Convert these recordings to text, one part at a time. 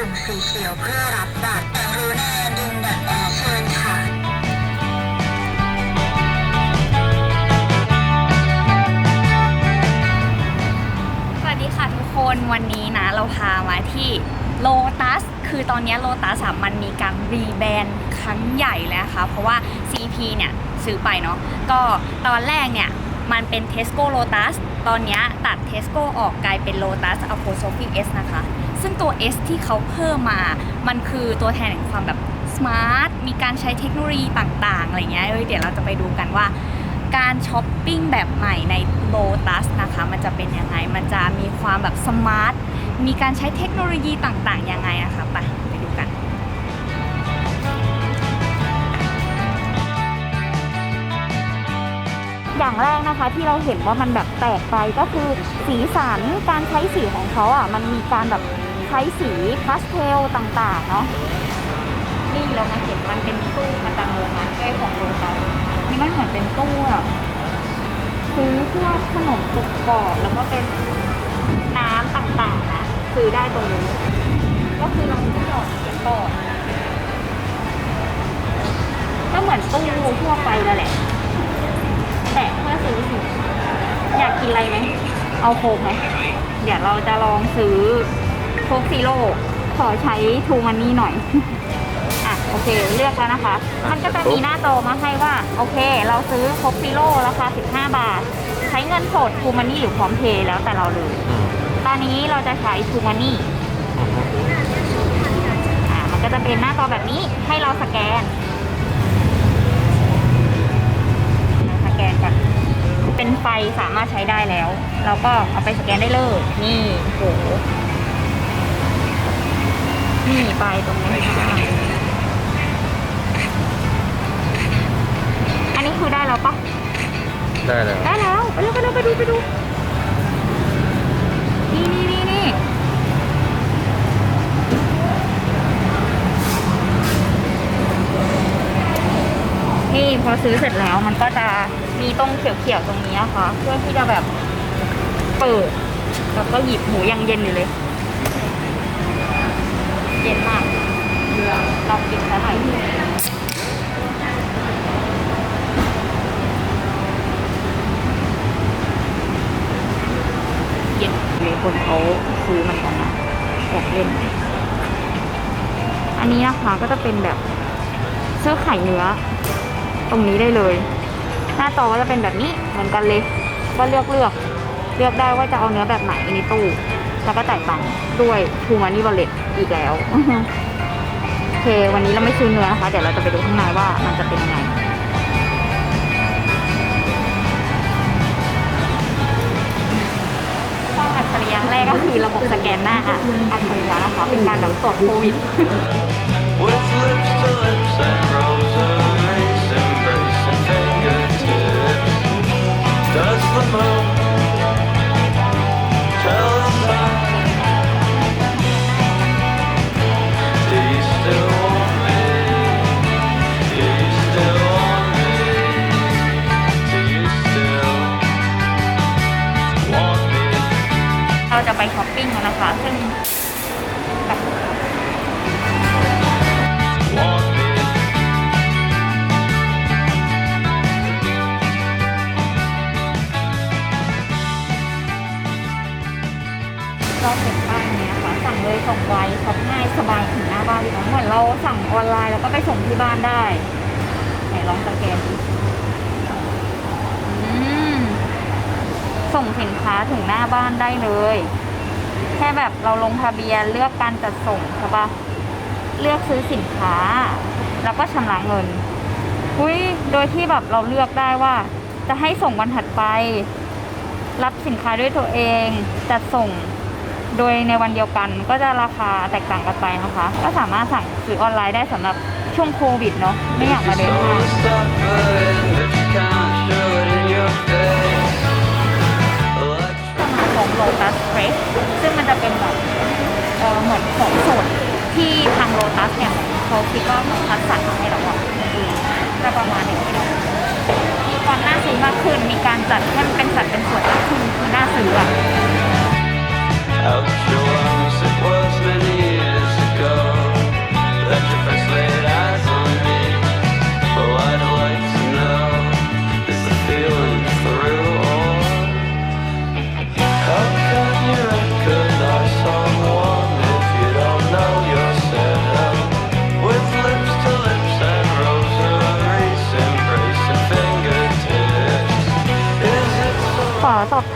ปุ่มสีเขียวเพื่อรับบัตรรูน่ดึงบัตรออกเชิญค่ะสวัสดีค่ะทุกคนวันนี้นะเราพามาที่โลตัสคือตอนนี้โลตัสมันมีการรีแบรนด์ครั้งใหญ่แล้วนะคะเพราะว่า CP เนี่ยซื้อไปเนาะก็ตอนแรกเนี่ยมันเป็น Tesco Lotus ตอนเนี้ยตัด Tesco ออกกลายเป็น Lotus Apostrophe S นะคะ ซึ่งตัว S ที่เขาเพิ่มมา มันคือตัวแทนแห่งความแบบ smart มีการใช้เทคโนโลยีต่างๆ อะไรเงี้ย เดี๋ยวเราจะไปดูกันว่า การช้อปปิ้งแบบใหม่ในโ o ตัสนะคะ มันจะเป็นยังไง มันจะมีความแบบสมาร์ท มีการใช้เทคโนโลยีต่างๆ ยังไงนะคะไปไปดูกันอย่างแรกนะคะที่เราเห็นว่ามันแบบแตกไปก็คือสีสันการใช้สีของเขาอะมันมีการแบบ ใช้สีพาสเทลต่างๆเนาะนี่เรามาเห็นมันเป็นตู้ประจำโรงงานใกล้ของโรงงานนี่มันเหมือนเป็นตู้แบบซื้อพวกขนมกรุบกรอบแล้วก็เป็นน้ำต่างๆนะซื้อได้ตรงนี้ก็คือเราไม่ต้องเก็บก่อนก็เหมือนตู้ทั่วไปนั่นแหละแต่เพื่อซื้อสิอยากกินอะไรไหมเอาโคกไหมเดี๋ยวเราจะลองซื้อ ค้กซีโร่ขอใช้ทูมันนี่หน่อย อะโอเคเลือกแล้วนะคะ มันก็จะมีหน้าจอมาให้ว่า โอเค เราซื้อโค้กซีโร่ราคา 15 บาท ใช้เงินสดทูมันนี่หรือพร้อมเพย์แล้วแต่เราเลย ตอนนี้เราจะใช้ทูมันนี่อ่ามันก็จะเป็นหน้าจอแบบนี้ให้เราสแกนสแกนก่อนเป็นไฟสามารถใช้ได้แล้ว เราก็เอาไปสแกนได้เลย นี่โห นี่ไปตรงนี้ค่ะอันนี้คือได้แล้วปะได้แล้วได้แล้วไปเร็วไปเร็วไปดูไปดูนี่นี่นี่นี่นี่พอซื้อเสร็จแล้วมันก็จะมีตรงเขียวๆตรงนี้นะคะเพื่อที่จะแบบเปิดแล้วก็หยิบหมูยังเย็นอยู่เลย เย็นมากลองกินซะหน่อยเย็นมีคนเขาซื้อมันกันนะอกเล่น อันนี้นะคะก็จะเป็นแบบเสื้อไข่เนื้อ ตรงนี้ได้เลย หน้าจอก็จะเป็นแบบนี้เหมือนกันเลย ก็เลือกเลือกเลือกได้ว่าจะเอาเนื้อแบบไหนในตู้ แล้วก็จ่ายตังค์ด้วยทูมานี่บอลเลตอีกแล้วโอเค วันนี้เราไม่ซื้อเนื้อนะคะ เดี๋ยวเราจะไปดูข้างในว่ามันจะเป็นยังไงข้ออัจฉริยะแรกก็คือระบบสแกนหน้าอะอัจฉริยะนะคะเป็นการแบบตรวจโควิด Does the moon เราจะไปช้อปปิ้งกันนะคะ ซึ่งเราเห็นบ้านเนี้ยค่ะสั่งเลยส่งไวช็อปง่ายสบายถึงหน้าบ้านเลยเหมือนเราสั่งออนไลน์แล้วก็ไปส่งที่บ้านได้ไหนลองสแกนดูอืม ส่งสินค้าถึงหน้าบ้านได้เลย แค่แบบเราลงทะเบียนเลือกการจัดส่งใช่ปะเลือกซื้อสินค้า แล้วก็ชำระเงินอุ้ยโดยที่แบบเราเลือกได้ว่า จะให้ส่งวันถัดไป รับสินค้าด้วยตัวเองจัดส่งโดยในวันเดียวกันก็จะราคาแตกต่างกันไปนะคะ ก็สามารถสั่งซื้อออนไลน์ได้สำหรับช่วงโควิดเนาะไม่อยากมาเดิน So ห้าง โลตัสเฟรชซึ่งมันจะเป็นแบบเออเหมือนของสดที่ทางโลตัสเนี่ยเขาคิดว่าคัดสรรมาให้เราอะจะประมาณนี้ที่เรามีความน่าซื้อมากขึ้น มีการจัดให้มันเป็นสัดเป็นส่วนมากขึ้นคือน่าซื้ออะ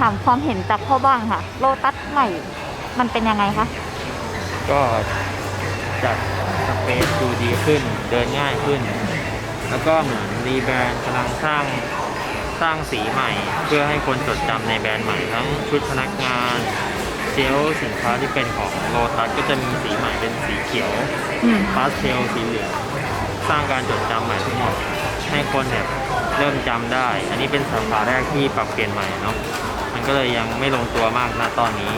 ามความเห็นจากพ่อบ้างค่ะ โลตัสใหม่ มันเป็นยังไงคะ ก็จัดสเปซดูดีขึ้น เดินง่ายขึ้น แล้วก็เหมือนรีแบรนด์กำลังสร้างสร้างสีใหม่ เพื่อให้คนจดจำในแบรนด์ใหม่ทั้งชุดพนักงานเซลล์สินค้าที่เป็นของโลตัสก็จะมีสีใหม่เป็นสีเขียวอืม พาสเทลสีเหลืองสร้างการจดจำใหม่ทั้งหมดให้คนแบบเริ่มจำได้ อันนี้เป็นสาขาแรกที่ปรับเปลี่ยนใหม่เนาะมัน ก็เลยยังไม่ลงตัวมากนะตอนนี้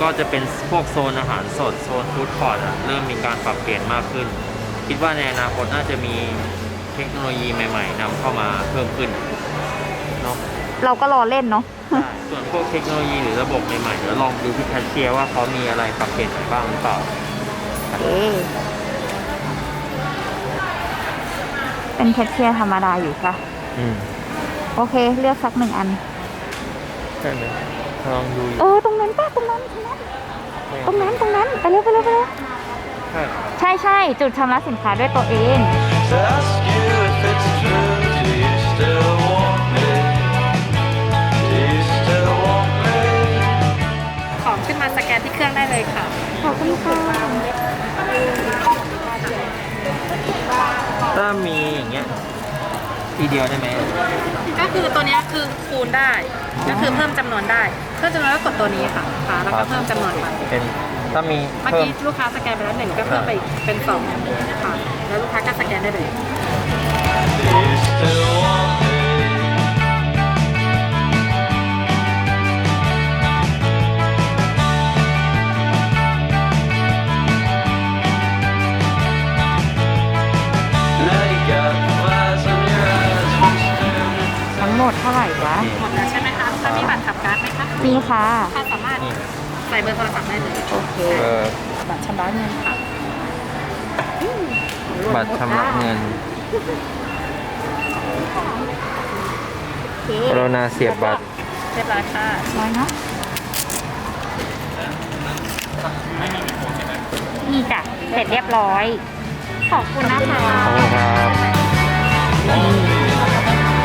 ก็จะเป็นพวกโซนอาหารสดโซนฟู้ดคอร์ทอะเริ่มมีการปรับเปลี่ยนมากขึ้น คิดว่าในอนาคตน่าจะมีเทคโนโลยีใหม่ๆนำเข้ามาเพิ่มขึ้นเนาะเราก็รอเล่นเนาะใช่ส่วนพวกเทคโนโลยีหรือระบบใหม่ๆเดี๋ยวลองดูที่แคชเชียร์ว่าเขามีอะไรปรับเปลี่ยนไปบ้างหรือเปล่าโอเคเป็นแคชเชียร์ธรรมดาอยู่ค่ะอืมโอเค เลือกสักหนึ่งอัน ใช่ไหมลองดูอยู่เออตรงนั้นป้าตรงนั้น ตรงนั้นตรงนั้นตรงนั้นไปเร็วไปเร็วไปเร็วใช่ ใช่ใช่จุดชำระสินค้าด้วยตัวเอง ยวได้ไหมก็คือตัวเนี้ยคือคูณได้ ก็คือเพิ่มจำนวนได้เพิ่มจำนวนก็กดตัวนี้ค่ะค่ะแล้วก็เพิ่มจำนวนไปเป็นถ้ามีเมื่อเพิ่ม กี้ลูกค้าสแกนไปแล้วหนึ่งก็เพิ่มไปอีกเป็นสองค่ะแล้วลูกค้าก็สแกนได้เลย Do you มคะมีค่ะ ถ้าสามารถนี่ใส่เบอร์โทรศัพท์ได้เลยโอเค เออบัตรชำระเงินค่ะบัตรชำระเงินโอเคกรุณาเสียบบัตรเรียบร้อยค่ะร้อยเนาะนี่จ้ะเสร็จเรียบร้อย ขอบคุณนะคะ ขอบคุณครับ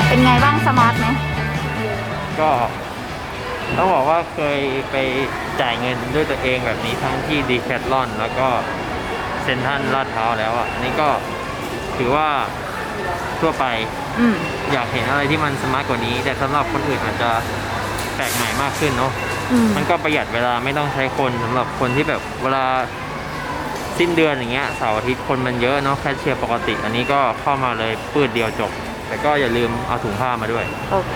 เป็นไงบ้างสมาร์ทไหมก็ ต้องบอกว่าเคยไปจ่ายเงินด้วยตัวเองแบบนี้ทั้งที่ดีแคทลอนแล้วก็เซ็นทรัลลาดพร้าวแล้วอะอันนี่ก็ถือว่าทั่วไปอืมอยากเห็นอะไรที่มันสมาร์ทกว่านี้ แต่สำหรับคนอื่นอาจจะแปลกใหม่มากขึ้นเนาะอืมมันก็ประหยัดเวลาไม่ต้องใช้คนสำหรับคนที่แบบเวลาสิ้นเดือนอย่างเงี้ยเสาร์อาทิตย์คนมันเยอะเนาะแคชเชียร์ปกติ อันนี้ก็เข้ามาเลยปืดเดียวจบ แต่ก็อย่าลืมเอาถุงผ้ามาด้วย โอเค